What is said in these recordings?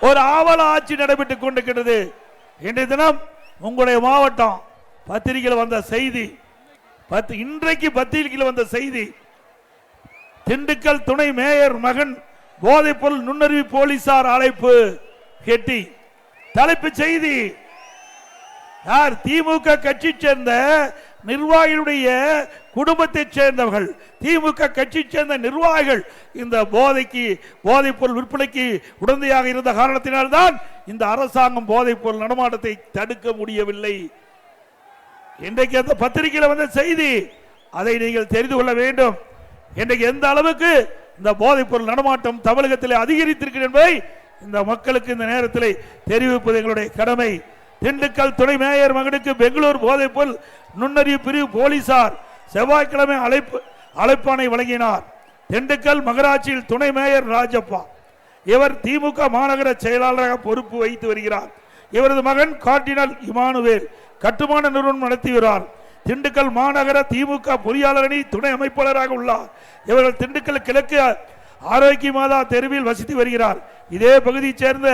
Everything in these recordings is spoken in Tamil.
ஒரு ஆவல ஆட்சி நடைபெற்றுக் கொண்டிருக்கிறது இன்றைய தினம் உங்களுடைய மாவட்டம் பத்திரிகையில் வந்த செய்தி பத்து இன்றைக்கு பத்திரிகையில் வந்த செய்தி. திண்டுக்கல் துணை மேயர் மகன் போதைப்பொருள் நுண்ணறிவு போலீசார் அழைப்பு கெட்டி. தலைப்பு செய்தி யார் திமுக கட்சி சேர்ந்த நிர்வாகியுடைய குடும்பத்தைச் சேர்ந்தவர்கள் திமுக கட்சி சேர்ந்த நிர்வாகிகள் இந்த போதைக்கு போதைப் பொருள் விற்பனைக்கு உடந்தையாக இருந்த காரணத்தினால்தான் இந்த அரசாங்கம் போதைப் பொருள் நடமாட்டத்தை தடுக்க முடியவில்லை. இன்றைக்கு அந்த பத்திரிகையில் வந்த செய்தி அதை நீங்கள் தெரிந்து கொள்ள வேண்டும். இன்றைக்கு எந்த அளவுக்கு இந்த போதைப் பொருள் நடமாட்டம் தமிழகத்தில் அதிகரித்திருக்கிறது என்பதை இந்த மக்களுக்கு இந்த நேரத்தில் தெரிவிப்பது எங்களுடைய கடமை. திண்டுக்கல் துணை மேயர் மகனுக்கு பெங்களூர் போதைப் பொருள் நுண்ணறிவு பிரிவு போலீசார் செவ்வாய்க்கிழமை அழைப்பு அழைப்பானை வழங்கினார். திண்டுக்கல் மகராட்சியில் துணை மேயர் ராஜப்பா. இவர் திமுக மாநகர செயலாளராக பொறுப்பு வகித்து வருகிறார். இவரது மகன் கார்டினல் இமானுவேல் கட்டுமான நிறுவனம் நடத்துகிறார் திண்டுக்கல் மாநகர திமுக பொறியாளர் அணி துணை அமைப்பாளராக உள்ளார். இவர்கள் திண்டுக்கல் கிழக்கு ஆரோக்கிய மாதா தெருவில் வசித்து வருகிறார். இதே பகுதியைச் சேர்ந்த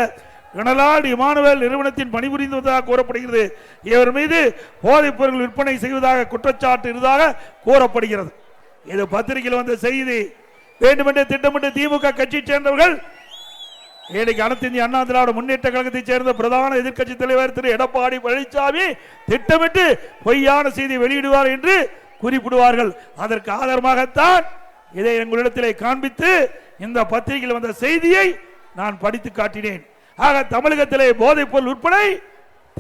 கனலாட் இமானுவேல் நிறுவனத்தின் பணிபுரிந்து வந்ததாக கூறப்படுகிறது. இவர் மீது போதைப் பொருள் விற்பனை செய்வதாக குற்றச்சாட்டு இருந்ததாக கூறப்படுகிறது. இது பத்திரிகையில் வந்த செய்தி. வேண்டுமென்றே திட்டமிட்டு திமுக கட்சியை சேர்ந்தவர்கள் இன்னைக்கு அனைத்து இந்திய அண்ணா திராவிட முன்னேற்ற கழகத்தைச் சேர்ந்த பிரதான எதிர்க்கட்சி தலைவர் திரு எடப்பாடி பழனிசாமி திட்டமிட்டு பொய்யான செய்தி வெளியிடுவார் என்று குறிப்பிடுவார்கள். அதற்கு ஆதாரமாகத்தான் இதை எங்களிடத்திலே காண்பித்து இந்த பத்திரிகையில் வந்த செய்தியை நான் படித்து காட்டினேன். ஆக தமிழகத்திலே போதைப் பொருள் விற்பனை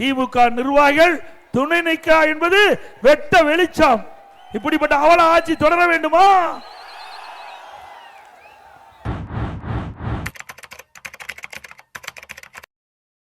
திமுக நிர்வாகிகள் துணை நிற்கா என்பது வெட்ட வெளிச்சம். இப்படிப்பட்ட அவல ஆட்சி தொடர வேண்டுமா?